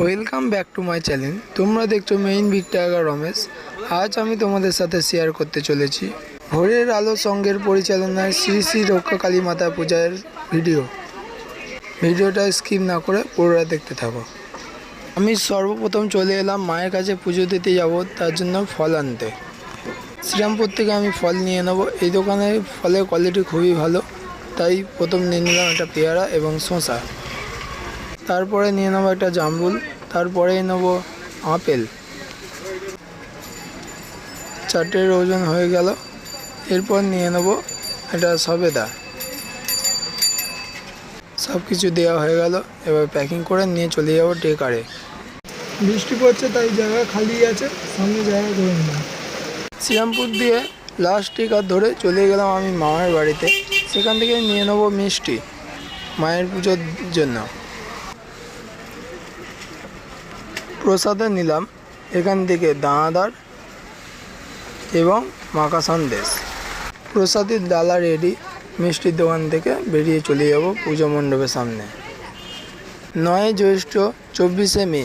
Welcome back to my channel তোমরা দেখছ main ভিক্টাগা Ramesh আজ আমি তোমাদের সাথে শেয়ার করতে চলেছি ভোরের আলো সঙ্গের পরিচালনায় শ্রী শ্রী রক্ষা কালী মাতা পূজার ভিডিও ভিডিওটা স্কিপ না করে পুরোটা দেখতে থাকো। আমি সর্বপ্রথম চলে এলাম মায়ের কাছে পুজো দিতে যাব, তার জন্য ফল আনতে। শ্রীরামপুর থেকে আমি ফল নিয়ে নেব। এই দোকানের ফলের কোয়ালিটি খুবই ভালো, তাই প্রথম নিয়ে নিলাম একটা পেয়ারা এবং শসা। তারপরে নিয়ে নেব একটা জামরুল, তারপরে নেব আপেল। চারটের ওজন হয়ে গেল। এরপর নিয়ে নেব একটা সবেদা। সব কিছু দেওয়া হয়ে গেল। এবার প্যাকিং করে নিয়ে চলে যাব টেকারে বৃষ্টি পড়ছে, তাই জায়গা খালি আছে। সামনে জায়গা করে নিলাম শ্রীরামপুর দিয়ে লাস্ট টিকার ধরে চলে গেলাম আমি মামার বাড়িতে। সেখান থেকে নিয়ে নেব মিষ্টি, মায়ের পুজোর জন্য। প্রসাদে নিলাম। এখান থেকে দানাদার এবং মাকা সন্দেশ। প্রসাদের ডালা রেডি। মিষ্টির দোকান থেকে বেরিয়ে চলে যাব পুজো মণ্ডপের সামনে। নয় জ্যৈষ্ঠ চব্বিশে মে,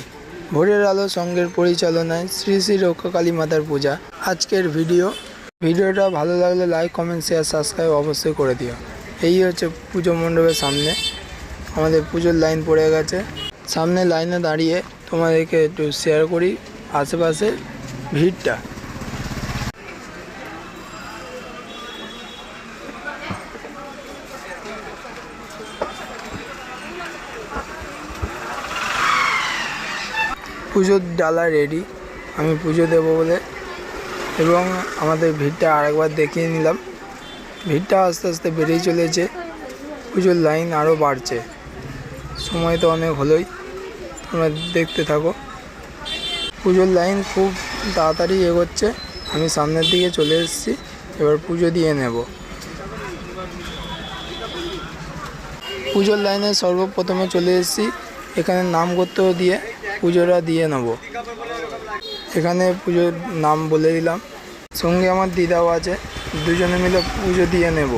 ভোরের আলো সঙ্গের পরিচালনায় শ্রী শ্রী রক্ষাকালী মাতার পূজা। আজকের ভিডিও। ভিডিওটা ভালো লাগলে লাইক, কমেন্ট, শেয়ার, সাবস্ক্রাইব অবশ্যই করে দিও। এই হচ্ছে পুজো মণ্ডপের সামনে। আমাদের পুজোর লাইন পড়ে গেছে। সামনে লাইনে দাঁড়িয়ে তোমাদেরকে একটু শেয়ার করি আশেপাশে ভিড়টা। পুজোর ডালা রেডি আমি পুজো দেবো বলে। এবং আমাদের ভিড়টা আরেকবার দেখিয়ে নিলাম। ভিড়টা আস্তে আস্তে বেড়েই চলেছে। পুজোর লাইন আরও বাড়ছে। সময় তো অনেক হলোই। তোমরা দেখতে থাকো। পুজোর লাইন খুব তাড়াতাড়ি এগোচ্ছে। আমি সামনের দিকে চলে এসেছি, এবার পুজো দিয়ে নেব। পুজোর লাইনে সর্বপ্রথমে চলে এসেছি, এখানে নাম করতে দিয়ে পুজোটা দিয়ে নেব। এখানে পুজোর নাম বলে দিলাম। সঙ্গে আমার দিদাও আছে, দুজনে মিলে পুজো দিয়ে নেব।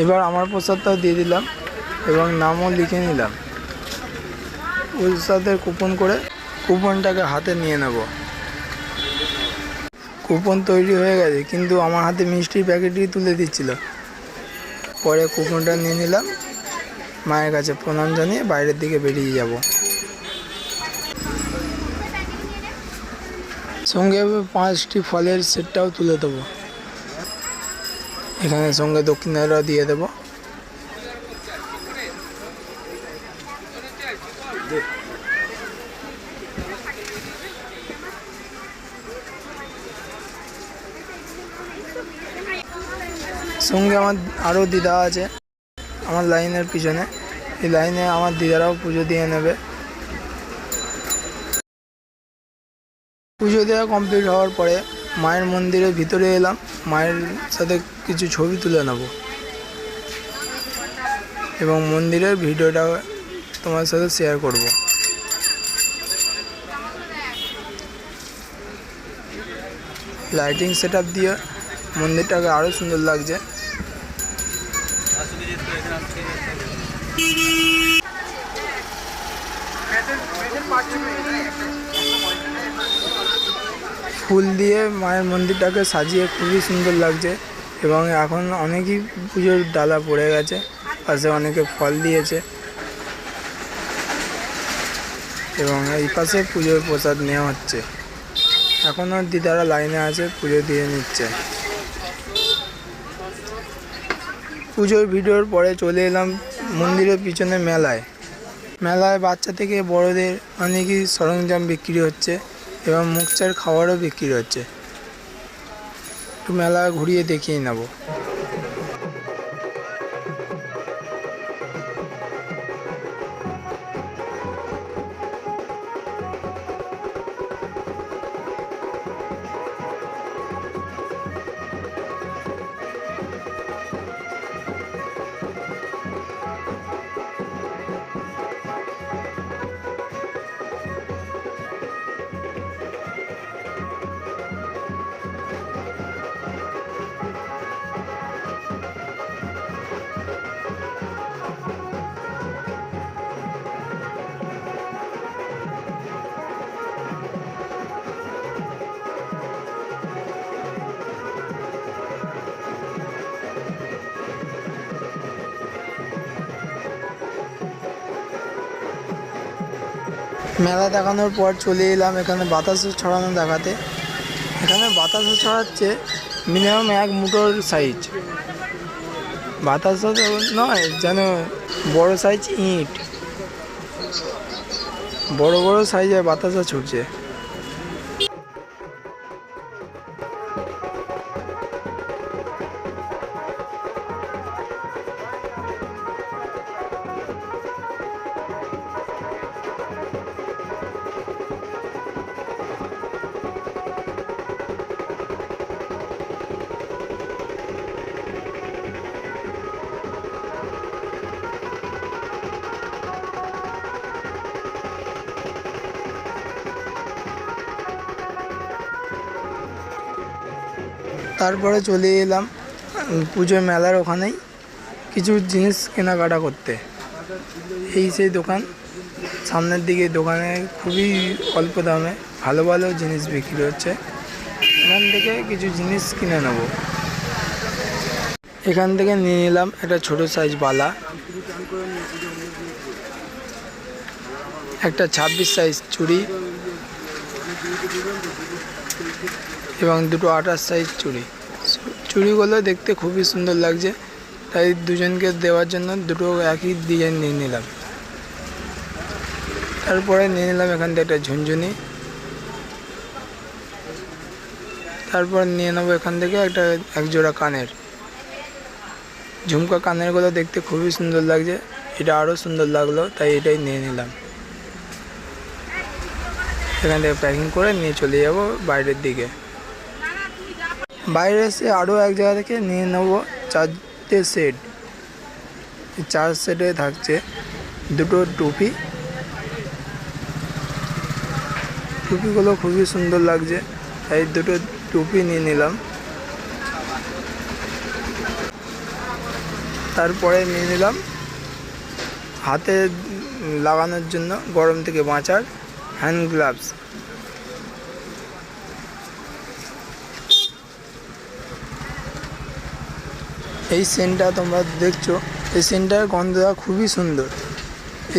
এবার আমার প্রসাদটাও দিয়ে দিলাম এবং নামও লিখে নিলাম। প্রসাদের কুপন করে কুপনটাকে হাতে নিয়ে নেব। কুপন তৈরি হয়ে গেছে, কিন্তু আমার হাতে মিষ্টির প্যাকেটই তুলে দিচ্ছিল। পরে কুপনটা নিয়ে নিলাম। মায়ের কাছে প্রণাম জানিয়ে বাইরের দিকে বেরিয়ে যাব। সঙ্গে পাঁচটি ফলের সেটটাও তুলে দেবো। এখানে সঙ্গে দক্ষিণারাও দিয়ে দেবো। সঙ্গে আমার আরও দিদা আছে, আমার লাইনের পিছনে। এই লাইনে আমার দিদারাও পুজো দিয়ে নেবে। পুজো দেওয়া কমপ্লিট হওয়ার পরে মায়ের মন্দিরের ভিতরে এলাম, মায়ের সাথে কিছু ছবি তুলে নেব। এবং মন্দিরের ভিডিওটা তোমার সাথে শেয়ার করব। লাইটিং সেট দিয়ে মন্দিরটাকে আরও সুন্দর লাগছে। ফুল দিয়ে মায়ের মন্দিরটাকে সাজিয়ে খুবই সুন্দর লাগছে এবং এখন অনেকই পুজোর ডালা পড়ে গেছে, পাশে অনেকে ফল দিয়েছে। এবং এই পাশে পুজোর প্রসাদ নেওয়া হচ্ছে। এখনও দিদারা লাইনে আছে, পুজো দিয়ে নিচ্ছে। পুজোর ভিডিওর পরে চলে এলাম মন্দিরের পিছনে মেলায়। মেলায় বাচ্চা থেকে বড়দের অনেকই সরঞ্জাম বিক্রি হচ্ছে। এবং মুখচার খাওয়ারও বিক্রি হচ্ছে। একটু মেলা ঘুরিয়ে দেখিয়ে নেব। মেলা দেখানোর পর চলে এলাম এখানে বাতাসও ছড়ানো দেখাতে। এখানে বাতাসও ছড়াচ্ছে মিনিমাম এক মুঠোর সাইজ বাতাসা তো নয়, যেন বড় সাইজ ইট। বড় বড় সাইজের বাতাসা ছুটছে। তারপরে চলে এলাম পুজোর মেলার ওখানেই কিছু জিনিস কেনাকাটা করতে। এই সেই দোকান, সামনের দিকে দোকানে খুবই অল্প দামে ভালো ভালো জিনিস বিক্রি হচ্ছে। এখান থেকে কিছু জিনিস কিনে নেব। এখান থেকে নিয়ে নিলাম একটা ছোট সাইজ বালা, একটা ছাব্বিশ সাইজ চুড়ি এবং দুটো আঠাশ সাইজ চুড়ি। চুড়িগুলো দেখতে খুবই সুন্দর লাগছে। তাই দুজনকে দেওয়ার জন্য দুটো একই ডিজাইন নিয়ে নিলাম। তারপরে নিয়ে নিলাম এখান থেকে একটা ঝুনঝুনি। তারপর নিয়ে নেব এখান থেকে একটা একজোড়া কানের। ঝুমকা কানেরগুলো দেখতে খুবই সুন্দর লাগছে। এটা আরও সুন্দর লাগল, তাই এটাই নিয়ে নিলাম। এখান থেকে প্যাকিং করে নিয়ে চলে যাব বাইরের দিকে। বাইরে এসে আরও এক জায়গা থেকে নিয়ে নেব চারটে সেট। চার সেটে থাকছে দুটো টুপি। টুপিগুলো খুবই সুন্দর লাগছে, তাই দুটো টুপি নিয়ে নিলাম। তারপরে নিয়ে নিলাম হাতে লাগানোর জন্য গরম থেকে বাঁচার হ্যান্ড গ্লাভস। এই সেন্টটা তোমরা দেখছ। এই সেন্টটার গন্ধটা খুবই সুন্দর।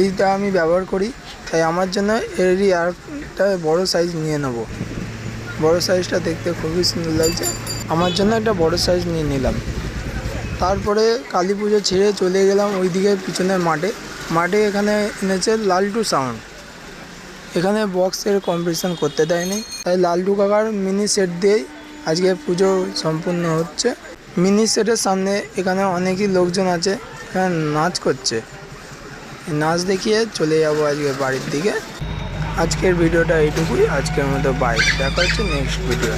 এইটা আমি ব্যবহার করি, তাই আমার জন্য এরই আর একটা বড় সাইজ নিয়ে নেব। বড় সাইজটা দেখতে খুবই সুন্দর লাগছে। আমার জন্য একটা বড় সাইজ নিয়ে নিলাম। তারপরে কালী পুজো ছেড়ে চলে গেলাম ওইদিকে পিছনের মাঠে। মাঠে এখানে এনেছে লালটু সাউন্ড এখানে বক্সের কম্পিটিশান করতে দেয়নি। তাই লালটু কাকার মিনি সেট দিয়েই আজকে পুজো সম্পূর্ণ হচ্ছে। মিনি সেটের সামনে এখানে অনেকই লোকজন আছে এখানে নাচ করছে। নাচ দেখিয়ে চলে যাব আজকে বাড়ির দিকে। আজকের ভিডিওটা এইটুকুই, আজকের মতো বাইক দেখা হচ্ছে নেক্সট ভিডিও